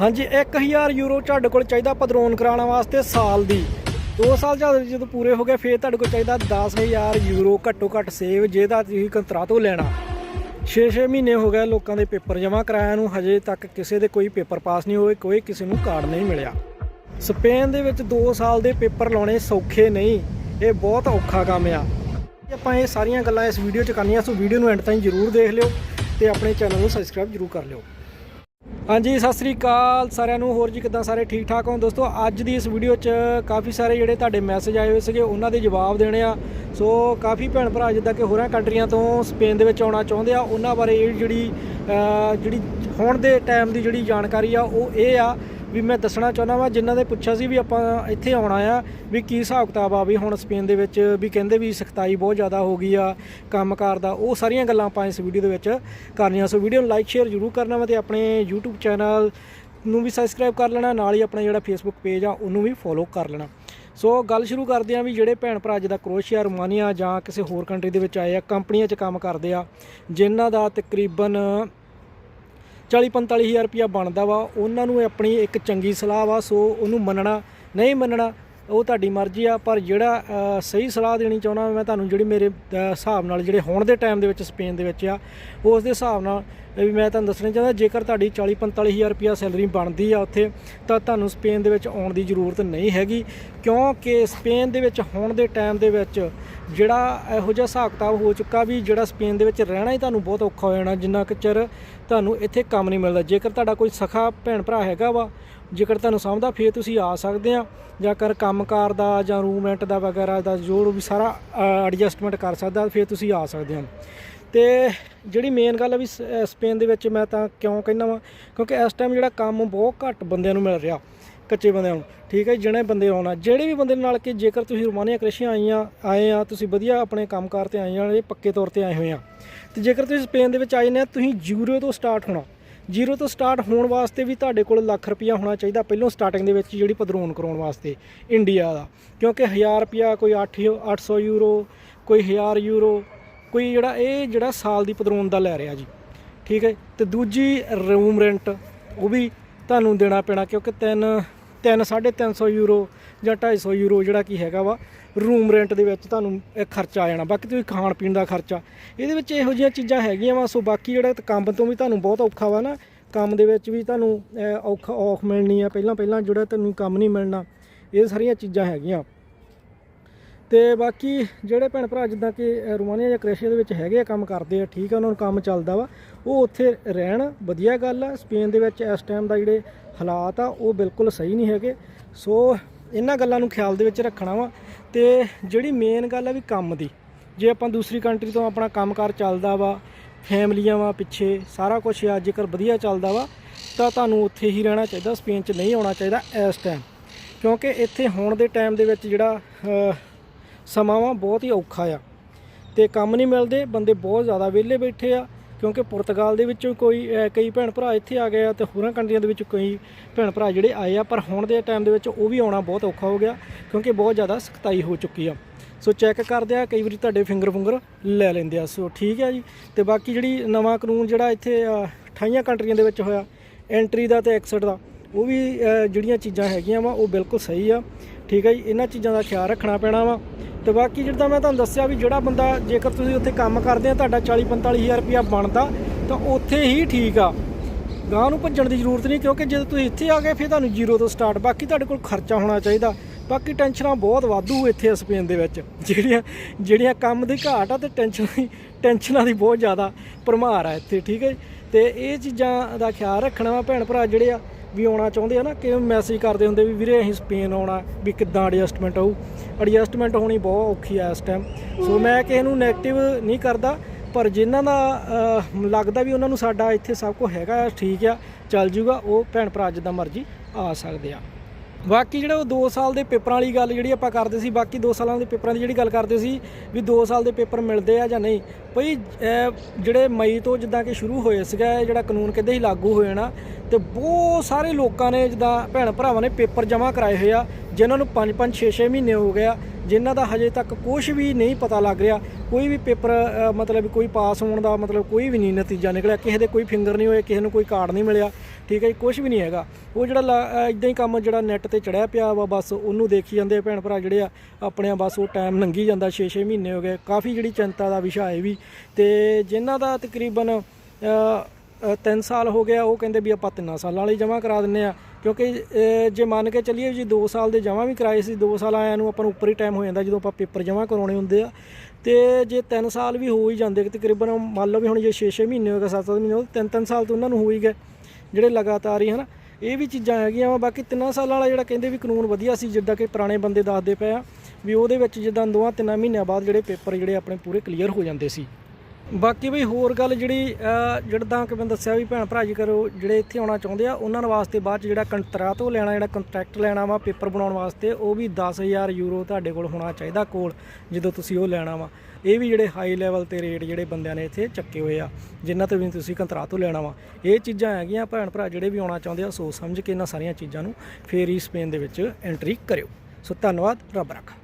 ਹਾਂਜੀ 1000 ਯੂਰੋ ਤੁਹਾਡੇ ਕੋਲ ਚਾਹੀਦਾ ਪਦਰੋਨ ਕਰਾਉਣ ਵਾਸਤੇ ਸਾਲ ਦੀ। 2 ਸਾਲ ਜਦ ਜਦੋਂ ਪੂਰੇ ਹੋ ਗਏ, ਫੇਰ ਤੁਹਾਡੇ ਕੋਲ ਚਾਹੀਦਾ 10000 ਯੂਰੋ ਘੱਟੋ ਘੱਟ ਸੇਵ, ਜਿਹਦਾ ਤੁਸੀਂ ਕੰਤਰਾ ਤੋਂ ਲੈਣਾ। 6-6 ਮਹੀਨੇ ਹੋ ਗਏ ਲੋਕਾਂ ਦੇ ਪੇਪਰ ਜਮ੍ਹਾਂ ਕਰਾਇਆ ਨੂੰ, ਹਜੇ ਤੱਕ ਕਿਸੇ ਦੇ ਕੋਈ ਪੇਪਰ ਪਾਸ ਨਹੀਂ ਹੋਏ, ਕੋਈ ਕਿਸੇ ਨੂੰ ਕਾਰਡ ਨਹੀਂ ਮਿਲਿਆ। ਸਪੇਨ ਦੇ ਵਿੱਚ 2 ਸਾਲ ਦੇ ਪੇਪਰ ਲਾਉਣੇ ਸੌਖੇ ਨਹੀਂ, ਇਹ ਬਹੁਤ ਔਖਾ ਕੰਮ ਆ। ਆਪਾਂ ਇਹ ਸਾਰੀਆਂ ਗੱਲਾਂ ਇਸ ਵੀਡੀਓ 'ਚ ਕਰਨੀਆਂ, ਸੋ ਵੀਡੀਓ ਨੂੰ ਐਂਡ ਤਾਈਂ ਜਰੂਰ ਦੇਖ ਲਿਓ ਤੇ ਆਪਣੇ ਚੈਨਲ ਨੂੰ ਸਬਸਕ੍ਰਾਈਬ ਜਰੂਰ ਕਰ ਲਿਓ। ਹਾਂਜੀ, ਸਤਿ ਸ੍ਰੀ ਅਕਾਲ ਸਾਰਿਆਂ ਨੂੰ, ਹੋਰ ਜੀ ਕਿਦਾਂ ਸਾਰੇ ਠੀਕ ਠਾਕ ਹੋ? ਦੋਸਤੋ, ਅੱਜ ਦੀ ਇਸ ਵੀਡੀਓ 'ਚ ਕਾਫੀ ਸਾਰੇ ਜਿਹੜੇ ਤੁਹਾਡੇ ਮੈਸੇਜ ਆਏ ਹੋਏ ਸੀਗੇ, ਉਹਨਾਂ ਦੇ ਜਵਾਬ ਦੇਣੇ ਆ। ਸੋ, ਕਾਫੀ ਭੈਣ ਭਰਾ ਜਿੱਦਾਂ ਕਿ ਹੋਰਾਂ ਕੰਟਰੀਆਂ ਤੋਂ ਸਪੇਨ ਦੇ ਵਿੱਚ ਆਉਣਾ ਚਾਹੁੰਦੇ ਆ, ਉਹਨਾਂ ਬਾਰੇ ਇਹ ਜਿਹੜੀ ਜਿਹੜੀ ਹੁਣ ਦੇ ਟਾਈਮ ਦੀ ਜਿਹੜੀ ਜਾਣਕਾਰੀ ਆ, ਉਹ ਇਹ ਆ ਵੀ ਮੈਂ ਦੱਸਣਾ ਚਾਹੁੰਦਾ ਵਾਂ, ਜਿਨ੍ਹਾਂ ਨੇ ਪੁੱਛਿਆ ਸੀ ਵੀ ਆਪਾਂ ਇੱਥੇ ਆਉਣਾ ਆ, ਵੀ ਕੀ ਹਿਸਾਬ ਕਿਤਾਬ ਆ ਵੀ ਹੁਣ ਸਪੇਨ ਦੇ ਵਿੱਚ ਵੀ ਕਹਿੰਦੇ ਵੀ ਸਖਤਾਈ ਬਹੁਤ ਜ਼ਿਆਦਾ ਹੋ ਗਈ ਆ ਕੰਮਕਾਰ ਦਾ, ਉਹ ਸਾਰੀਆਂ ਗੱਲਾਂ ਆਪਾਂ ਇਸ ਵੀਡੀਓ ਦੇ ਵਿੱਚ ਕਰਨੀਆਂ। ਸੋ ਵੀਡੀਓ ਨੂੰ ਲਾਈਕ ਸ਼ੇਅਰ ਜ਼ਰੂਰ ਕਰਨਾ ਵਾ ਤੇ ਆਪਣੇ YouTube ਚੈਨਲ ਨੂੰ ਵੀ ਸਬਸਕ੍ਰਾਈਬ ਕਰ ਲੈਣਾ, ਨਾਲ ਹੀ ਆਪਣਾ ਜਿਹੜਾ ਫੇਸਬੁੱਕ ਪੇਜ ਆ, ਉਹਨੂੰ ਵੀ ਫੋਲੋ ਕਰ ਲੈਣਾ। ਸੋ ਗੱਲ ਸ਼ੁਰੂ ਕਰਦੇ ਆ ਵੀ ਜਿਹੜੇ ਭੈਣ ਭਰਾ ਜਿੱਦਾਂ ਕਰੋਸ਼ੀਆ ਰੋਮਾਨੀਆ ਜਾਂ ਕਿਸੇ ਹੋਰ ਕੰਟਰੀ ਦੇ ਵਿੱਚ ਆਏ ਆ, ਕੰਪਨੀਆਂ 'ਚ ਕੰਮ ਕਰਦੇ ਆ, ਜਿਨ੍ਹਾਂ ਦਾ ਤਕਰੀਬਨ 40 45000 ਰੁਪਇਆ ਬਣਦਾ ਵਾ, ਉਹਨਾਂ ਨੂੰ ਆਪਣੀ ਇੱਕ ਚੰਗੀ ਸਲਾਹ ਵਾ, ਸੋ ਉਹਨੂੰ ਮੰਨਣਾ, ਨਹੀਂ ਮੰਨਣਾ, ਉਹ ਤੁਹਾਡੀ ਮਰਜ਼ੀ ਆ, ਪਰ ਜਿਹੜਾ ਸਹੀ ਸਲਾਹ ਦੇਣੀ ਚਾਹੁੰਦਾ ਮੈਂ ਤੁਹਾਨੂੰ ਜਿਹੜੀ ਮੇਰੇ ਹਿਸਾਬ ਨਾਲ ਜਿਹੜੇ ਹੁਣ ਦੇ ਟਾਈਮ ਦੇ ਵਿੱਚ, ਸਪੇਨ ਦੇ ਵਿੱਚ ਆ, ਉਸ ਦੇ ਹਿਸਾਬ ਨਾਲ ਵੀ ਮੈਂ ਤੁਹਾਨੂੰ ਦੱਸਣਾ ਚਾਹੁੰਦਾ, ਜੇਕਰ ਤੁਹਾਡੀ 40 45000 ਰੁਪਇਆ ਸੈਲਰੀ ਬਣਦੀ ਆ ਉੱਥੇ, ਤਾਂ ਤੁਹਾਨੂੰ ਸਪੇਨ ਦੇ ਵਿੱਚ ਆਉਣ ਦੀ ਜ਼ਰੂਰਤ ਨਹੀਂ ਹੈਗੀ। ਕਿਉਂਕਿ ਸਪੇਨ ਦੇ ਵਿੱਚ ਹੋਣ ਦੇ ਟਾਈਮ ਦੇ ਵਿੱਚ ਜਿਹੜਾ ਇਹੋ ਜਿਹਾ ਹਿਸਾਬ ਕਿਤਾਬ ਹੋ ਚੁੱਕਾ ਵੀ ਜਿਹੜਾ ਸਪੇਨ ਦੇ ਵਿੱਚ ਰਹਿਣਾ ਹੀ ਤੁਹਾਨੂੰ ਬਹੁਤ ਔਖਾ ਹੋ ਜਾਣਾ, ਜਿੰਨਾ ਕੁ ਚਿਰ ਤੁਹਾਨੂੰ ਇੱਥੇ ਕੰਮ ਨਹੀਂ ਮਿਲਦਾ। ਜੇਕਰ ਤੁਹਾਡਾ ਕੋਈ ਸਖਾ ਭੈਣ ਭਰਾ ਹੈਗਾ ਵਾ, ਜੇਕਰ ਤੁਹਾਨੂੰ ਸਮਝਦਾ, ਫੇਰ ਤੁਸੀਂ ਆ ਸਕਦੇ ਆ, ਜਾਂ ਕਰ ਕੰਮਕਾਰ ਦਾ, ਜਾਂ ਰੂਮ ਰੈਂਟ ਦਾ ਵਗੈਰਾ ਦਾ, ਜੋ ਵੀ ਸਾਰਾ ਐਡਜਸਟਮੈਂਟ ਕਰ ਸਕਦਾ, ਫੇਰ ਤੁਸੀਂ ਆ ਸਕਦੇ ਹੋ। ਤੇ ਜਿਹੜੀ ਮੇਨ ਗੱਲ ਆ ਵੀ ਸਪੇਨ ਦੇ ਵਿੱਚ ਮੈਂ ਤਾਂ ਕਿਉਂ ਕਹਿੰਦਾ ਵਾਂ, ਕਿਉਂਕਿ ਇਸ ਟਾਈਮ ਜਿਹੜਾ ਕੰਮ ਬਹੁਤ ਘੱਟ ਬੰਦਿਆਂ ਨੂੰ ਮਿਲ ਰਿਹਾ, ਕੱਚੇ ਬੰਦਿਆਂ ਨੂੰ, ਠੀਕ ਹੈ ਜਿਹੜੇ ਬੰਦੇ ਆਉਣਾ, ਜਿਹੜੇ ਵੀ ਬੰਦੇ ਨਾਲ ਕਿ ਜੇਕਰ ਤੁਸੀਂ ਰੋਮਾਨੀਆ ਕ੍ਰੇਸ਼ੀਆਂ ਆਈਆਂ, ਆਏ ਆ, ਤੁਸੀਂ ਵਧੀਆ ਆਪਣੇ ਕੰਮਕਾਰ ਤੇ ਆਏ ਆ, ਇਹ ਪੱਕੇ ਤੌਰ ਤੇ ਆਏ ਹੋਏ ਆ, ਤੇ ਜੇਕਰ ਤੁਸੀਂ ਸਪੇਨ ਦੇ ਵਿੱਚ ਆਏ ਨੇ, ਤੁਸੀਂ ਜ਼ੀਰੋ ਤੋਂ ਸਟਾਰਟ ਹੋਣਾ, ਜ਼ੀਰੋ ਤੋਂ ਸਟਾਰਟ ਹੋਣ ਵਾਸਤੇ ਵੀ ਤੁਹਾਡੇ ਕੋਲ ਲੱਖ ਰੁਪਇਆ ਹੋਣਾ ਚਾਹੀਦਾ ਪਹਿਲੋਂ ਸਟਾਰਟਿੰਗ ਦੇ ਵਿੱਚ ਜਿਹੜੀ ਪਦਰੋਨ ਕਰਾਉਣ ਵਾਸਤੇ ਇੰਡੀਆ ਦਾ, ਕਿਉਂਕਿ 1000 ਰੁਪਇਆ ਕੋਈ 8 800 ਯੂਰੋ, ਕੋਈ 1000 ਯੂਰੋ ਕੋਈ ਜਿਹੜਾ ਇਹ ਜਿਹੜਾ ਸਾਲ ਦੀ ਪਦਰੋਨ ਦਾ ਲੈ ਰਿਹਾ ਜੀ ਠੀਕ ਹੈ? ਤੇ ਦੂਜੀ ਰੂਮ ਰੈਂਟ ਉਹ ਵੀ ਤੁਹਾਨੂੰ ਦੇਣਾ ਪੈਣਾ ਕਿਉਂਕਿ 3 3 350 ਯੂਰੋ ਜਾਂ 250 ਯੂਰੋ ਜਿਹੜਾ ਕੀ ਹੈਗਾ ਵਾ ਰੂਮ ਰੈਂਟ ਦੇ ਵਿੱਚ ਤੁਹਾਨੂੰ ਇਹ ਖਰਚਾ ਆ ਜਾਣਾ। ਬਾਕੀ ਤੁਸੀਂ ਖਾਣ ਪੀਣ ਦਾ ਖਰਚਾ ਇਹਦੇ ਵਿੱਚ ਇਹੋ ਜਿਹੀਆਂ ਚੀਜ਼ਾਂ ਹੈਗੀਆਂ ਵਾ ਸੋ ਬਾਕੀ ਜਿਹੜਾ ਕੰਮ ਤੋਂ ਵੀ ਤੁਹਾਨੂੰ ਬਹੁਤ ਔਖਾ ਵਾ ਨਾ ਕੰਮ ਦੇ ਵਿੱਚ ਵੀ ਤੁਹਾਨੂੰ ਅਹ, ਔਖਾ ਔਖ ਮਿਲਣੀ ਆ। ਪਹਿਲਾਂ ਪਹਿਲਾਂ ਜਿਹੜਾ ਤੁਹਾਨੂੰ ਕੰਮ ਨਹੀਂ ਮਿਲਣਾ ਇਹ ਸਾਰੀਆਂ ਚੀਜ਼ਾਂ ਹੈਗੀਆਂ। ਤੇ ਬਾਕੀ ਜਿਹੜੇ ਭੈਣ ਭਰਾ ਜਿੱਦਾਂ ਕਿ ਰੋਮਾਨੀਆ ਜਾਂ ਕ੍ਰੋਏਸ਼ੀਆ ਦੇ ਵਿੱਚ ਹੈਗੇ ਆ, ਕੰਮ ਕਰਦੇ ਆ, ਠੀਕ ਆ, ਉਹਨਾਂ ਨੂੰ ਕੰਮ ਚੱਲਦਾ ਵਾ, ਉਹ ਉੱਥੇ ਰਹਿਣ, ਵਧੀਆ ਗੱਲ ਆ, ਸਪੇਨ ਦੇ ਵਿੱਚ ਇਸ ਟਾਈਮ ਦਾ ਜਿਹੜੇ ਹਾਲਾਤ ਆ, ਉਹ ਬਿਲਕੁਲ ਸਹੀ ਨਹੀਂ ਹੈਗੇ, ਸੋ ਇਹਨਾਂ ਗੱਲਾਂ ਨੂੰ ਖਿਆਲ ਦੇ ਵਿੱਚ ਰੱਖਣਾ ਵਾ, ਤੇ ਜਿਹੜੀ ਮੇਨ ਗੱਲ ਆ ਵੀ ਕੰਮ ਦੀ, ਜੇ ਆਪਾਂ ਦੂਸਰੀ ਕੰਟਰੀ ਤੋਂ ਆਪਣਾ ਕੰਮਕਾਰ ਚੱਲਦਾ ਵਾ, ਫੈਮਲੀਆਂ ਵਾ ਪਿੱਛੇ, ਸਾਰਾ ਕੁਝ ਆ, ਜੇਕਰ ਵਧੀਆ ਚੱਲਦਾ ਵਾ, ਤਾਂ ਤੁਹਾਨੂੰ ਉੱਥੇ ਹੀ ਰਹਿਣਾ ਚਾਹੀਦਾ, ਸਪੇਨ 'ਚ ਨਹੀਂ ਆਉਣਾ ਚਾਹੀਦਾ ਇਸ ਟਾਈਮ ਕਿਉਂਕਿ ਇੱਥੇ ਹੋਣ ਦੇ ਟਾਈਮ ਦੇ ਵਿੱਚ ਜਿਹੜਾ ਅ, ਸਮਾਂ ਵਾ ਬਹੁਤ ਹੀ ਔਖਾ ਆ। ਤੇ ਕੰਮ ਨਹੀਂ ਮਿਲਦੇ ਬੰਦੇ ਬਹੁਤ ਜ਼ਿਆਦਾ ਵਿਹਲੇ ਬੈਠੇ ਆ ਕਿਉਂਕਿ ਪੁਰਤਗਾਲ ਦੇ ਵਿੱਚੋਂ ਕੋਈ ਕਈ ਭੈਣ ਭਰਾ ਇੱਥੇ ਆ ਗਏ ਆ ਤੇ ਹੋਰਾਂ ਕੰਟਰੀਆਂ ਦੇ ਵਿੱਚ ਕਈ ਭੈਣ ਭਰਾ ਜਿਹੜੇ ਆਏ ਆ ਪਰ ਹੁਣ ਦੇ ਟਾਈਮ ਦੇ ਵਿੱਚ ਉਹ ਵੀ ਆਉਣਾ ਬਹੁਤ ਔਖਾ ਹੋ ਗਿਆ ਕਿਉਂਕਿ ਬਹੁਤ ਜ਼ਿਆਦਾ ਸਖਤਾਈ ਹੋ ਚੁੱਕੀ ਆ। ਸੋ ਚੈੱਕ ਕਰਦੇ ਆ ਕਈ ਵਾਰੀ ਤੁਹਾਡੇ ਫਿੰਗਰ ਫੁੰਗਰ ਲੈ ਲੈਂਦੇ ਆ। ਸੋ ਠੀਕ ਆ ਜੀ। ਤੇ ਬਾਕੀ ਜਿਹੜੀ ਨਵਾਂ ਕਾਨੂੰਨ ਜਿਹੜਾ ਇੱਥੇ ਅਹ, 28 ਕੰਟਰੀਆਂ ਦੇ ਵਿੱਚ ਹੋਇਆ ਐਂਟਰੀ ਦਾ ਤੇ ਐਕਸਿਟ ਦਾ ਉਹ ਵੀ ਜਿਹੜੀਆਂ ਚੀਜ਼ਾਂ ਹੈਗੀਆਂ ਵਾ, ਉਹ ਬਿਲਕੁਲ ਸਹੀ ਆ। ਠੀਕ ਹੈ ਜੀ, ਇਹਨਾਂ ਚੀਜ਼ਾਂ ਦਾ ਖਿਆਲ ਰੱਖਣਾ ਪੈਣਾ ਵਾ। ਤੇ ਬਾਕੀ ਜਿੱਦਾਂ ਮੈਂ ਤੁਹਾਨੂੰ ਦੱਸਿਆ ਵੀ ਜਿਹੜਾ ਬੰਦਾ ਜੇਕਰ ਤੁਸੀਂ ਉੱਥੇ ਕੰਮ ਕਰਦੇ ਆ, ਤੁਹਾਡਾ 40 45000 ਰੁਪਇਆ ਬਣਦਾ, ਤਾਂ ਉੱਥੇ ਹੀ ਠੀਕ ਆ। ਗਾਂ ਨੂੰ ਭੱਜਣ ਦੀ ਜ਼ਰੂਰਤ ਨਹੀਂ, ਕਿਉਂਕਿ ਜਦੋਂ ਤੁਸੀਂ ਇੱਥੇ ਆ ਗਏ, ਫਿਰ ਤੁਹਾਨੂੰ ਜ਼ੀਰੋ ਤੋਂ ਸਟਾਰਟ। ਬਾਕੀ ਤੁਹਾਡੇ ਕੋਲ ਖਰਚਾ ਹੋਣਾ ਚਾਹੀਦਾ। ਬਾਕੀ ਟੈਨਸ਼ਨਾਂ ਬਹੁਤ ਵਾਧੂ ਇੱਥੇ ਆ ਸਪੇਨ ਦੇ ਵਿੱਚ। ਜਿਹੜੀਆਂ ਜਿਹੜੀਆਂ ਕੰਮ ਦੀ ਘਾਟ ਆ, ਤੇ ਟੈਨਸ਼ਨ ਟੈਨਸ਼ਨਾਂ ਦੀ ਬਹੁਤ ਜ਼ਿਆਦਾ ਭਰਮਾਰ ਆ ਇੱਥੇ, ਠੀਕ ਹੈ ਜੀ। ਤੇ ਇਹ ਚੀਜ਼ਾਂ ਦਾ ਖਿਆਲ ਰੱਖਣਾ ਵਾ, ਭੈਣ ਭਰਾ ਜਿਹੜੇ ਆ ਵੀ ਆਉਣਾ ਚਾਹੁੰਦੇ ਆ ਨਾ ਕਿ ਮੈਸੇਜ ਕਰਦੇ ਹੁੰਦੇ ਵੀ ਵੀਰੇ ਅਸੀਂ ਸਪੇਨ ਆਉਣਾ ਵੀ ਕਿੱਦਾਂ ਐਡਜਸਟਮੈਂਟ ਹੋਊ ਐਡਜਸਟਮੈਂਟ ਹੋਣੀ ਬਹੁਤ ਔਖੀ ਆ ਇਸ ਟਾਈਮ ਸੋ ਮੈਂ ਕਿਸੇ ਨੂੰ 네ਗੇਟਿਵ ਨਹੀਂ ਕਰਦਾ ਪਰ ਜਿਨ੍ਹਾਂ ਦਾ ਲੱਗਦਾ ਵੀ ਉਹਨਾਂ ਨੂੰ ਸਾਡਾ ਇੱਥੇ ਸਭ ਕੁਝ ਹੈਗਾ ਆ, ਠੀਕ ਆ ਚੱਲ ਜੂਗਾ ਉਹ ਭੈਣ ਭਰਾ ਜਿੱਦਾਂ ਮਰਜ਼ੀ ਆ ਸਕਦੇ ਆ। ਬਾਕੀ ਜਿਹੜਾ ਉਹ 2 ਸਾਲ ਦੇ ਪੇਪਰਾਂ ਵਾਲੀ ਗੱਲ ਜਿਹੜੀ ਆਪਾਂ ਕਰਦੇ ਸੀ, ਬਾਕੀ 2 ਸਾਲਾਂ ਦੇ ਪੇਪਰਾਂ ਦੀ ਜਿਹੜੀ ਗੱਲ ਕਰਦੇ ਸੀ ਵੀ 2 ਸਾਲ ਦੇ ਪੇਪਰ ਮਿਲਦੇ ਆ ਜਾਂ ਨਹੀਂ। ਭਈ ਜਿਹੜੇ ਮਈ ਤੋਂ ਜਿੱਦਾਂ ਕਿ ਸ਼ੁਰੂ ਹੋਏ ਸੀਗਾ ਜਿਹੜਾ ਕਾਨੂੰਨ ਕਿੱਦਾਂ ਹੀ ਲਾਗੂ ਹੋਏ ਨਾ, ਤੇ ਬਹੁਤ ਸਾਰੇ ਲੋਕਾਂ ਨੇ ਜਿੱਦਾਂ ਭੈਣ ਭਰਾਵਾਂ ਨੇ ਪੇਪਰ ਜਮ੍ਹਾਂ ਕਰਾਏ ਹੋਏ ਆ, ਜਿਨ੍ਹਾਂ ਨੂੰ 5 5 6 6 ਮਹੀਨੇ ਹੋ ਗਿਆ ਜਿਨ੍ਹਾਂ ਦਾ ਹਜੇ ਤੱਕ ਕੁਝ ਵੀ ਨਹੀਂ ਪਤਾ ਲੱਗ ਰਿਹਾ ਕੋਈ ਵੀ ਪੇਪਰ ਮਤਲਬ ਕੋਈ ਪਾਸ ਹੋਣ ਦਾ ਮਤਲਬ ਕੋਈ ਵੀ ਨਹੀਂ ਨਤੀਜਾ ਨਿਕਲਿਆ ਕਿਸੇ ਦੇ ਕੋਈ ਫਿੰਗਰ ਨਹੀਂ ਹੋਏ ਕਿਸੇ ਨੂੰ ਕੋਈ ਕਾਰਡ ਨਹੀਂ ਮਿਲਿਆ ਠੀਕ ਹੈ ਜੀ ਕੁਝ ਵੀ ਨਹੀਂ ਹੈਗਾ। ਉਹ ਜਿਹੜਾ ਇਦਾਂ ਹੀ ਕੰਮ ਜਿਹੜਾ ਨੈੱਟ ਤੇ ਚੜਿਆ ਪਿਆ ਵਾ ਬਸ ਉਹਨੂੰ ਦੇਖੀ ਜਾਂਦੇ ਆ ਭੈਣ ਭਰਾ ਜਿਹੜੇ ਆ ਆਪਣੇ ਆ ਬਸ ਉਹ ਟਾਈਮ ਲੰਘੀ ਜਾਂਦਾ 6-6 ਮਹੀਨੇ ਹੋ ਗਏ। ਕਾਫੀ ਜਿਹੜੀ ਚਿੰਤਾ ਦਾ ਵਿਸ਼ਾ ਹੈ ਵੀ। ਤੇ ਜਿਨ੍ਹਾਂ ਦਾ ਤਕਰੀਬਨ ਅ, ਤਿੰਨ ਸਾਲ ਹੋ ਗਿਆ ਉਹ ਕਹਿੰਦੇ ਵੀ ਆਪਾਂ ਤਿੰਨਾਂ ਸਾਲਾਂ ਲਈ ਜਮ੍ਹਾਂ ਕਰਾ ਦਿੰਨੇ ਆ। ਕਿਉਂਕਿ ਜੇ ਮੰਨ ਕੇ ਚੱਲੀਏ ਜੀ 2 ਸਾਲ ਦੇ ਜਮ੍ਹਾਂ ਵੀ ਕਰਾਏ ਸੀ 2 ਸਾਲ ਆਇਆਂ ਨੂੰ ਆਪਾਂ ਨੂੰ ਉੱਪਰ ਹੀ ਟਾਈਮ ਹੋ ਜਾਂਦਾ ਜਦੋਂ ਆਪਾਂ ਪੇਪਰ ਜਮ੍ਹਾਂ ਕਰਾਉਣੇ ਹੁੰਦੇ ਆ। ਤੇ ਜੇ 3 ਸਾਲ ਵੀ ਹੋ ਹੀ ਜਾਂਦੇ ਤਕਰੀਬਨ ਮੰਨ ਲਓ ਵੀ ਹੁਣ ਜੇ 6-6 ਮਹੀਨੇ ਹੋ ਗਏ 7-7 ਮਹੀਨੇ ਹੋ ਗਏ, ਤਿੰਨ ਤਿੰਨ ਸਾਲ ਤਾਂ ਉਹਨਾਂ ਨੂੰ ਹੋ ਹੀ ਗਏ ਜਿਹੜੇ ਲਗਾਤਾਰ ਹੀ ਹਨਾ। ਇਹ ਵੀ ਚੀਜ਼ਾਂ ਹੈਗੀਆਂ ਵਾ ਬਾਕੀ ਤਿੰਨਾਂ ਸਾਲਾਂ ਵਾਲਾ ਜਿਹੜਾ ਕਹਿੰਦੇ ਵੀ ਕਾਨੂੰਨ ਵਧੀਆ ਸੀ ਜਿੱਦਾਂ ਕਿ ਪੁਰਾਣੇ ਬੰਦੇ ਦੱਸਦੇ ਪਏ ਆ ਵੀ ਉਹਦੇ ਵਿੱਚ ਜਿੱਦਾਂ ਦੋਵਾਂ ਤਿੰਨਾਂ ਮਹੀਨਿਆਂ ਬਾਅਦ ਜਿਹੜੇ ਪੇਪਰ ਜਿਹੜੇ ਆਪਣੇ ਪੂਰੇ ਕਲੀਅਰ ਹੋ ਜਾਂਦੇ ਸੀ। ਬਾਕੀ ਬਈ ਹੋਰ ਗੱਲ ਜਿਹੜੀ ਅਹ, ਜਿੱਦਾਂ ਕਿ ਮੈਂ ਦੱਸਿਆ ਵੀ ਭੈਣ ਭਰਾ ਜੀ ਕਰੋ ਜਿਹੜੇ ਇੱਥੇ ਆਉਣਾ ਚਾਹੁੰਦੇ ਆ ਉਹਨਾਂ ਵਾਸਤੇ ਬਾਅਦ ਚ ਜਿਹੜਾ ਕੰਤਰਾ ਤੋਂ ਲੈਣਾ ਜਿਹੜਾ ਕੰਟਰੈਕਟ ਲੈਣਾ ਵਾ ਪੇਪਰ ਬਣਾਉਣ ਵਾਸਤੇ ਉਹ ਵੀ 10000 ਯੂਰੋ ਤੁਹਾਡੇ ਕੋਲ ਹੋਣਾ ਚਾਹੀਦਾ ਕੋਲ ਜਦੋਂ ਤੁਸੀਂ ਉਹ ਲੈਣਾ ਵਾ। ਇਹ ਵੀ ਜਿਹੜੇ ਹਾਈ ਲੈਵਲ ਤੇ ਰੇਟ ਜਿਹੜੇ ਬੰਦਿਆਂ ਨੇ ਇੱਥੇ ਚੱਕੇ ਹੋਏ ਆ ਜਿਨ੍ਹਾਂ ਤੋਂ ਵੀ ਤੁਸੀਂ ਕੰਤਰਾ ਤੋਂ ਲੈਣਾ ਵਾ। ਇਹ ਚੀਜ਼ਾਂ ਹੈਗੀਆਂ ਭੈਣ ਭਰਾ ਜਿਹੜੇ ਵੀ ਆਉਣਾ ਚਾਹੁੰਦੇ ਆ ਸੋਚ ਸਮਝ ਕੇ ਇਹਨਾਂ ਸਾਰੀਆਂ ਚੀਜ਼ਾਂ ਨੂੰ ਫੇਰ ਹੀ ਸਪੇਨ ਦੇ ਵਿੱਚ ਐਂਟਰੀ ਕਰਿਓ। ਸੋ ਧੰਨਵਾਦ ਰੱਬ ਰੱਖਾ।